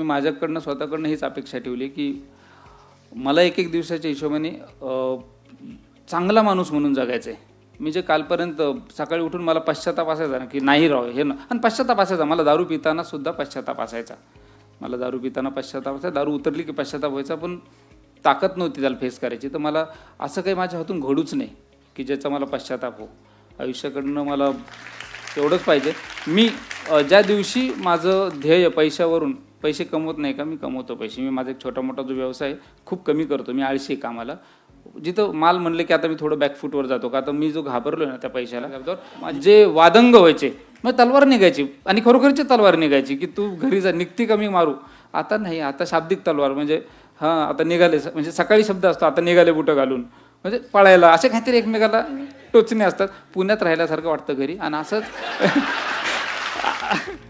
मी माझ्याकडनं स्वतःकडनं हीच अपेक्षा ठेवली की मला एक एक दिवसाच्या हिशोबाने चांगला माणूस म्हणून जगायचं आहे मी जे कालपर्यंत सकाळी उठून मला पश्चाताप असायचा ना की नाही राव हे ना आणि पश्चाताप असायचा. मला दारू पिताना सुद्धा पश्चाताप असायचा. मला दारू पिताना पश्चाताप असायचा. दारू उतरली की पश्चाताप व्हायचा पण ताकद नव्हती त्याला फेस करायची. तर मला असं काही माझ्या हातून घडूच नाही की ज्याचा मला पश्चाताप हो. आयुष्याकडनं मला तेवढंच पाहिजे. मी ज्या दिवशी माझं ध्येय पैशावरून पैसे कमवत नाही का? मी कमवतो पैसे. मी माझा एक छोटा मोठा जो व्यवसाय आहे, खूप कमी करतो. मी आळशी आहे कामाला. जिथं माल म्हणलं की आता मी थोडं बॅकफूटवर जातो का? आता मी जो घाबरलो ना त्या पैशाला जे वादंग व्हायचे मग तलवार निघायची. आणि खरोखरची तलवार निघायची की तू घरी जा निघती का मी मारू? आता नाही आता शाब्दिक तलवार. म्हणजे हां आता निघाले म्हणजे सकाळी शब्द असतो आता निघाले बुटं घालून. म्हणजे पळायला असे काहीतरी एकमेकाला टोचणे असतात. पुण्यात राहिल्यासारखं वाटतं घरी. आणि असंच